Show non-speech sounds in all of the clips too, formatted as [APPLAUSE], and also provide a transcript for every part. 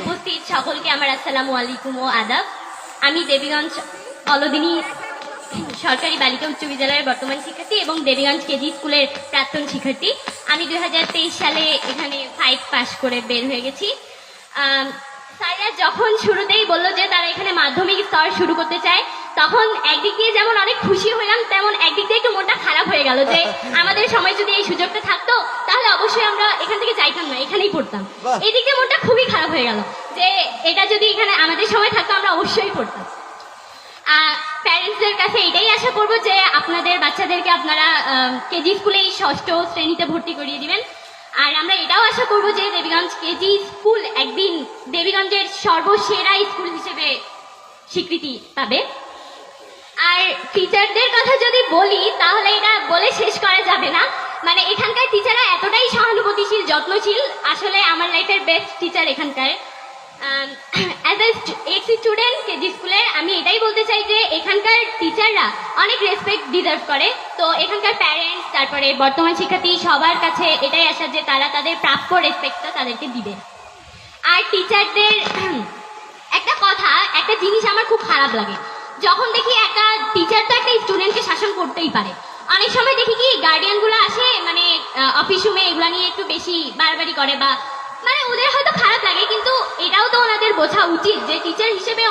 উপস্থিত সকলকে আমার আসসালামু আলাইকুম ও আদাব। আমি দেবীগঞ্জ অলদিনী সরকারি বালিকা উচ্চ বিদ্যালয়ের বর্তমান শিক্ষার্থী এবং দেবীগঞ্জ কেজি স্কুলের প্রাক্তন শিক্ষার্থী। আমি দুই হাজার তেইশ সালে এখানে ফাইভ পাশ করে বের হয়ে গেছি। স্যাররা যখন শুরুতেই বলল যে তারা এখানে মাধ্যমিক স্তর শুরু করতে চায় তখন একদিক দিয়ে যেমন অনেক খুশি হলাম তেমন একদিক দিয়ে একটু মনটা খারাপ হয়ে গেল যে [LAUGHS] আমাদের সময় যদি এই সুযোগটা থাকতো তাহলে অবশ্যই আমরা এখান থেকে যাইতাম না এখানেই পড়তাম। বাহ। এই দিক দিয়ে মনটা খুবই খারাপ হয়ে গেল যে এটা যদি এখানে আমাদের সময় থাকতো আমরা অবশ্যই পড়তাম। প্যারেন্টসদের কাছে এটাই আশা করব যে আপনাদের বাচ্চাদেরকে আপনারা কেজি স্কুলেই ষষ্ঠ শ্রেণীতে ভর্তি করিয়ে দিবেন। আর আমরা এটাও আশা করব যে দেবীগঞ্জ কেজি স্কুল একদিন দেবীগঞ্জের সর্বসেরা স্কুল হিসেবে স্বীকৃতি পাবে। টিচারদের কথা যদি বলি, তাহলে এটা বলে শেষ করা যাবে না। মানে এখানকার টিচাররা এতটাই সহানুভূতিশীল, যত্নশীল। আসলে আমার লাইফের বেস্ট টিচার এখানকার। অ্যাজ এ স্টুডেন্ট কেজি স্কুলের আমি এটাই বলতে চাই যে, এখানকার টিচাররা অনেক রেসপেক্ট ডিজার্ভ করে। তো এখানকার প্যারেন্টস তারপরে বর্তমান শিক্ষার্থী, সবার কাছে এটাই আসা যে, তারা তাদের প্রাপ্য রেসপেক্টটা তাদেরকে দিবে। আর টিচারদের একটা কথা, একটা জিনিস আমার খুব খারাপ লাগে। যখন দেখি একটা টিচার তো একটা স্টুডেন্টকে শাসন করতেই পারে। অনেক সময় দেখি কি গার্ডিয়ানগুলো আসে মানে অফিস রুমে এগুলো নিয়ে একটু বেশি বারবারই করে বা মানে ওদের হয়তো খারাপ লাগে, কিন্তু এটাও তো ওনাদের বোঝা উচিত যে টিচার হিসেবে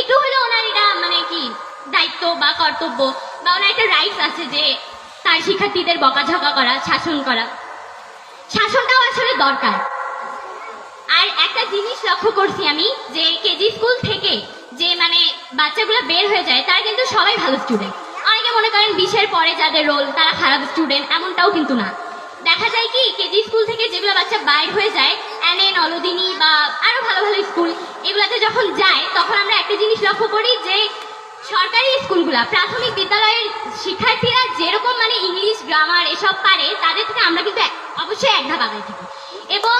একটু হলেও ওনার এটা মানে কি, দায়িত্ব বা কর্তব্য বা ওনার একটা রাইটস আছে যে তার শিক্ষার্থীদের বকাঝকা করা, শাসন করা। শাসনটাও আসলে দরকার। আর একটা জিনিস লক্ষ্য করছি আমি, যে কেজি স্কুল থেকে যে মানে বাচ্চাগুলো বের হয়ে যায়, তারা কিন্তু সবাই ভালো স্টুডেন্ট অনেকে মনে করেন বিশের পরে যাদের রোল তারা খারাপ স্টুডেন্ট এমনটাও কিন্তু না। দেখা যায় কি, কেজি স্কুল থেকে যেগুলো বাচ্চা বাইর হয়ে যায় এনে নলদিনী বা আরও ভালো ভালো স্কুল এগুলাতে যখন যায়, তখন আমরা একটা জিনিস লক্ষ্য করি যে সরকারি স্কুলগুলা প্রাথমিক বিদ্যালয়ের শিক্ষার্থীরা যেরকম মানে ইংলিশ গ্রামার এসব পারে, তাদের থেকে আমরা কিন্তু অবশ্যই এক ধাপ আগায় থাকি। এবং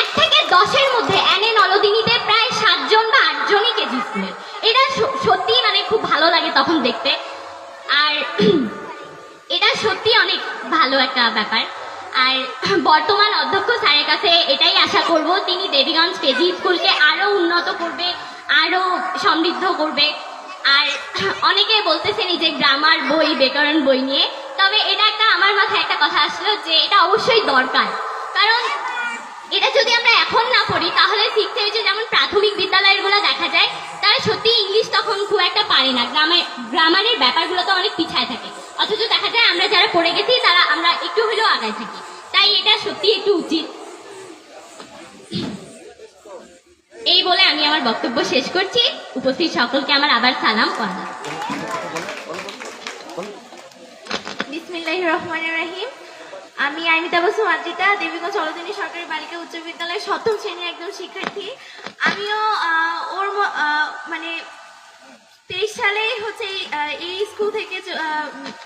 এক থেকে দশের মধ্যে এনে নলদিনীতে প্রায় সাতজন বা আটজনই কেজি স্কুলের এটা সত্যি মানে খুব ভালো লাগে তখন দেখতে। আর [CLEARS THROAT] এটা সত্যি অনেক ভালো একটা ব্যাপার। আর [CLEARS THROAT] বর্তমান অধ্যক্ষ স্যারের কাছে এটাই আশা করব, তিনি দেবীগঞ্জ কেজি স্কুলকে আরও উন্নত করবে, আরও সমৃদ্ধ করবে। আর [CLEARS THROAT] অনেকে বলতেছেন এই যে গ্রামার বই, ব্যাকরণ বই নিয়ে। তবে এটা একটা, আমার মাথায় একটা কথা আসলো যে এটা অবশ্যই দরকার। কারণ এটা যদি আমরা এখন না পড়ি, তাহলে শিখতে হয়েছে যেমন প্রাথমিক বিদ্যালয়গুলো দেখা যায়, তারা সত্যি ইংলিশ তখন খুব পারে না। গ্রামে গ্রামারের ব্যাপারগুলো তো অনেক পিছায় থাকে। অথচ দেখা যায় আমরা যারা পড়ে গেছি, তারা আমরা একটু হলেও আগায় থাকি। তাই এটা সত্যি একটু উচিত। এই বলে আমি আমার বক্তব্য শেষ করছি। উপস্থিত সকলকে আমার আবার সালাম রাহিম। আমি আইমিতা বসু মাদ্রিতা দেবীগঞ্জ চলদিনী সরকারি বালিকা উচ্চ বিদ্যালয়ের সপ্তম শ্রেণির একজন শিক্ষার্থী। আমিও ওর মানে তেইশ সালে হচ্ছে এই, স্কুল থেকে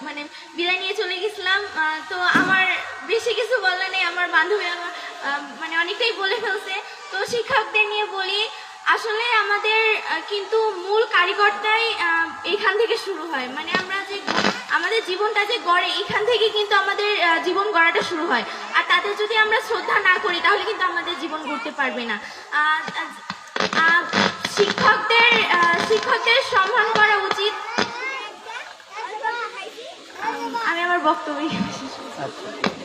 মানে বিদায় নিয়ে চলে গেছিলাম তো আমার বেশি কিছু বলার নেই আমার বান্ধবী আমার মানে অনেকটাই বলে ফেলছে। তো শিক্ষকদের নিয়ে বলি আসলে আমাদের কিন্তু মূল কারিগরটাই আহ, এইখান থেকে শুরু হয়। মানে আমরা যে আমাদের জীবনটা যে গড়ে এখান থেকে কিন্তু আমাদের জীবন গড়াটা শুরু হয়। আর তাদের যদি আমরা শ্রদ্ধা না করি তাহলে কিন্তু আমাদের জীবন গড়তে পারবে না। শিক্ষকদের শিক্ষকদের সম্মান করা উচিত আমি আমার বক্তব্য